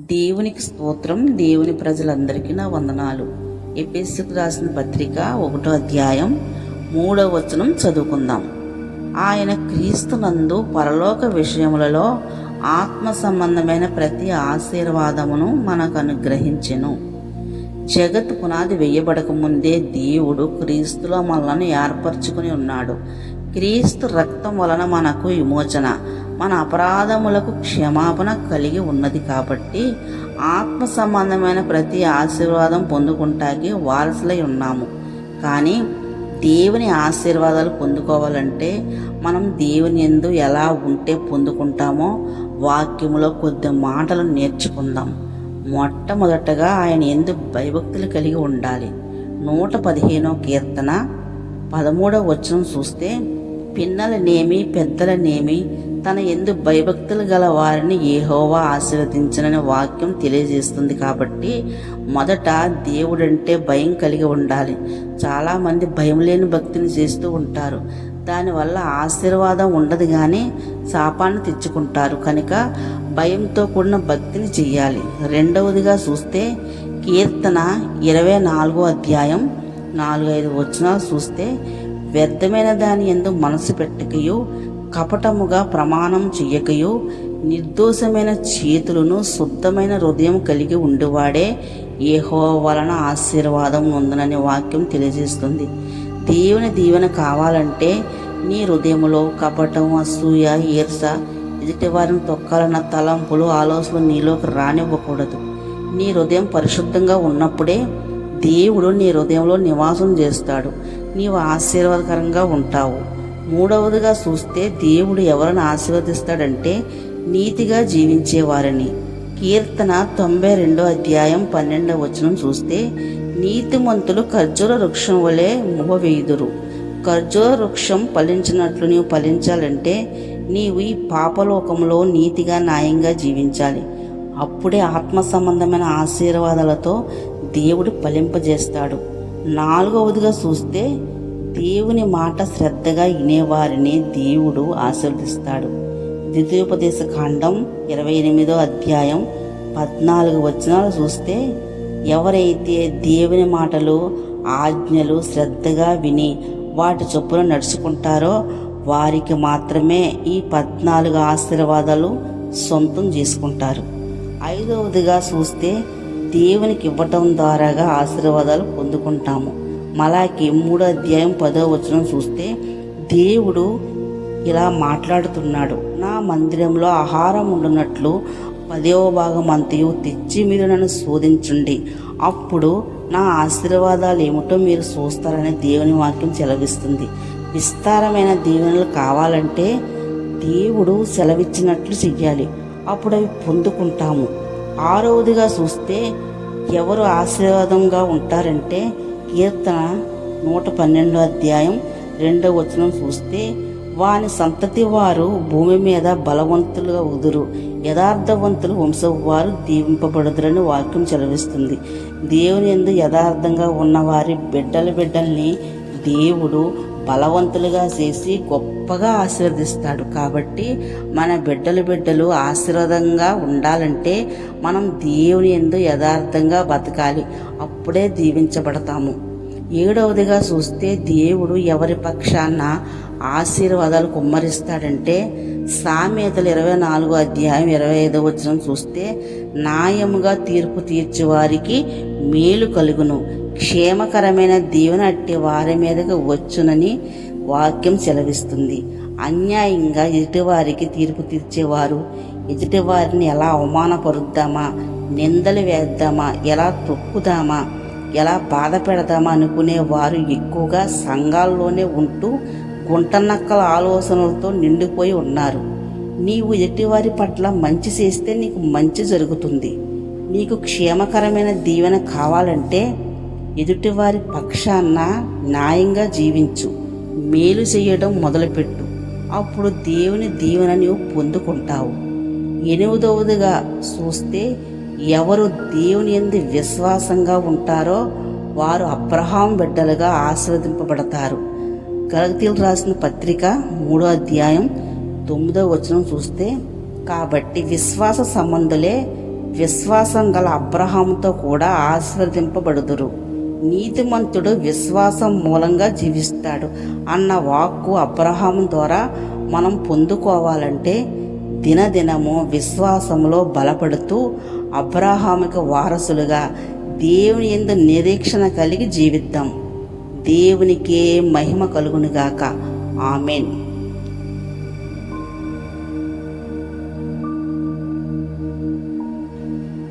దేవునికి స్తోత్రం దేవుని ప్రజలందరికీ నా వందనాలు. ఎపిఎస్సికి రాసిన పత్రిక ఒకటో అధ్యాయం మూడవ వచనం చదువుకుందాం. ఆయన క్రీస్తునందు పరలోక విషయములలో ఆత్మ సంబంధమైన ప్రతి ఆశీర్వాదమును మనకు అనుగ్రహించెను. జగత్ పునాది వేయబడక ముందే దేవుడు క్రీస్తులో మనలను ఏర్పరచుకుని ఉన్నాడు. క్రీస్తు రక్తం వలన మనకు విమోచన. మన అపరాధములకు క్షమాపణ కలిగి ఉన్నది కాబట్టి ఆత్మ సంబంధమైన ప్రతి ఆశీర్వాదం పొందుకుంటాకి వారసులై ఉన్నాము. కానీ దేవుని ఆశీర్వాదాలు పొందుకోవాలంటే మనం దేవుని ఎందు ఎలా ఉంటే పొందుకుంటామో వాక్యములో కొద్ది మాటలు నేర్చుకుందాం. మొట్టమొదటగా ఆయన ఎందు భయభక్తులు కలిగి ఉండాలి. నూట పదిహేనో కీర్తన పదమూడవ వచనం చూస్తే పిన్నలనేమి పెద్దలనేమి తన ఎందు భయభక్తులు గల వారిని ఏహోవా ఆశీర్వదించనని వాక్యం తెలియజేస్తుంది కాబట్టి మొదట దేవుడంటే భయం కలిగి ఉండాలి. చాలామంది భయం లేని భక్తిని చేస్తూ ఉంటారు. దానివల్ల ఆశీర్వాదం ఉండదు కానీ శాపాన్ని తెచ్చుకుంటారు. కనుక భయంతో కూడిన భక్తిని చెయ్యాలి. రెండవదిగా చూస్తే కీర్తన ఇరవై నాలుగో అధ్యాయం నాలుగైదు వచనాలు చూస్తే వ్యర్థమైన దాని ఎందు మనసు పెట్టకయు కపటముగా ప్రమాణం చెయ్యకయు నిర్దోషమైన చేతులను శుద్ధమైన హృదయం కలిగి ఉండేవాడే ఏహో వలన ఆశీర్వాదం ఉందనని వాక్యం తెలియజేస్తుంది. దేవుని దీవెన కావాలంటే నీ హృదయంలో కపటం అసూయ ఈర్ష ఎదుటి వారిని తొక్కాలన్న తలంపులు ఆలోచనలు నీలోకి రానివ్వకూడదు. నీ హృదయం పరిశుద్ధంగా ఉన్నప్పుడే దేవుడు నీ హృదయంలో నివాసం చేస్తాడు. నీవు ఆశీర్వాదకరంగా ఉంటావు. మూడవదిగా చూస్తే దేవుడు ఎవరిని ఆశీర్వదిస్తాడంటే నీతిగా జీవించేవారిని. కీర్తన తొంభై రెండో అధ్యాయం పన్నెండవ వచనం చూస్తే నీతిమంతులు ఖర్జూర వృక్షం వలె ముహవేయుదురు ఖర్జూర వృక్షం ఫలించినట్లు నీవు ఫలించాలంటే నీవు ఈ పాపలోకంలో నీతిగా న్యాయంగా జీవించాలి. అప్పుడే ఆత్మ సంబంధమైన ఆశీర్వాదాలతో దేవుడు ఫలింపజేస్తాడు. నాలుగవదిగా చూస్తే దేవుని మాట శ్రద్ధగా వినేవారిని దేవుడు ఆశీర్వదిస్తాడు. ద్వితీయోపదేశ కాండం ఇరవై ఎనిమిదో అధ్యాయం పద్నాలుగు వచనాలు చూస్తే ఎవరైతే దేవుని మాటలు ఆజ్ఞలు శ్రద్ధగా విని వాటి చొప్పున నడుచుకుంటారో వారికి మాత్రమే ఈ పద్నాలుగు ఆశీర్వాదాలు సొంతం చేసుకుంటారు. ఐదవదిగా చూస్తే దేవునికి ఇవ్వటం ద్వారాగా ఆశీర్వాదాలు పొందుకుంటాము. మలాకి మూడో అధ్యాయం పదో వచనం చూస్తే దేవుడు ఇలా మాట్లాడుతున్నాడు. నా మందిరంలో ఆహారం ఉండునట్లు పదవ భాగం అంతయు తెచ్చి మీరు నన్ను శోధించండి. అప్పుడు నా ఆశీర్వాదాలు ఏమిటో మీరు చూస్తారని దేవుని వాక్యం సెలవిస్తుంది. విస్తారమైన దీవెనలు కావాలంటే దేవుడు సెలవిచ్చినట్లు చెయ్యాలి. అప్పుడు అవి పొందుకుంటాము. ఆరవదిగా చూస్తే ఎవరు ఆశీర్వాదంగా ఉంటారంటే కీర్తన నూట పన్నెండో అధ్యాయం రెండవ వచనం చూస్తే వాని సంతతి వారు భూమి మీద బలవంతులుగా ఉదురు. యథార్థవంతులు వంశం వారు దీవింపబడుదురని వాక్యం చెలవిస్తుంది దేవుని ఎందు యథార్థంగా ఉన్న వారి బిడ్డల బిడ్డల్ని దేవుడు బలవంతులుగా చేసి గొప్పగా ఆశీర్వదిస్తాడు. కాబట్టి మన బిడ్డలు బిడ్డలు ఆశీర్వాదంగా ఉండాలంటే మనం దేవుని ఎందు యథార్థంగా బతకాలి. అప్పుడే దీవించబడతాము. ఏడవదిగా చూస్తే దేవుడు ఎవరి పక్షాన ఆశీర్వాదాలు కుమ్మరిస్తాడంటే సామెతలు ఇరవై నాలుగో అధ్యాయం ఇరవై ఐదో వచ్చిన చూస్తే న్యాయముగా తీర్పు తీర్చేవారికి మేలు కలుగును. క్షేమకరమైన దీవెన అట్టి వారి మీదకు వచ్చునని వాక్యం సెలవిస్తుంది. అన్యాయంగా ఎదుటివారికి తీర్పు తీర్చేవారు ఎదుటివారిని ఎలా అవమానపరుద్దామా నిందలు వేద్దామా ఎలా తొక్కుదామా ఎలా బాధ పెడదామా అనుకునే వారు ఎక్కువగా సంఘాల్లోనే ఉంటూ గుంటనక్కల ఆలోచనలతో నిండిపోయి ఉన్నారు. నీవు ఎదుటివారి పట్ల మంచి చేస్తే నీకు మంచి జరుగుతుంది. నీకు క్షేమకరమైన దీవెన కావాలంటే ఎదుటివారి పక్షాన న్యాయంగా జీవించు. మేలు చేయడం మొదలుపెట్టు. అప్పుడు దేవుని దీవెన నీవు పొందుకుంటావు. ఎనిమిదవదిగా చూస్తే ఎవరు దేవుని ఎందు విశ్వాసంగా ఉంటారో వారు అబ్రహాం బిడ్డలుగా ఆశీర్వదింపబడతారు. గలగతీలు రాసిన పత్రిక మూడో అధ్యాయం తొమ్మిదో వచనం చూస్తే కాబట్టి విశ్వాస సంబంధులే విశ్వాసం గల అబ్రహాముతో కూడా ఆశీర్వదింపబడుదురు నీతిమంతుడు విశ్వాసం మూలంగా జీవిస్తాడు అన్న వాక్కు అబ్రహాం ద్వారా మనం పొందుకోవాలంటే దినదినము విశ్వాసంలో బలపడుతూ అబ్రహాముకి వారసులుగా దేవుని ఎందు నిరీక్షణ కలిగి జీవిద్దాం. దేవునికే మహిమ కలుగునుగాక. ఆమెన్.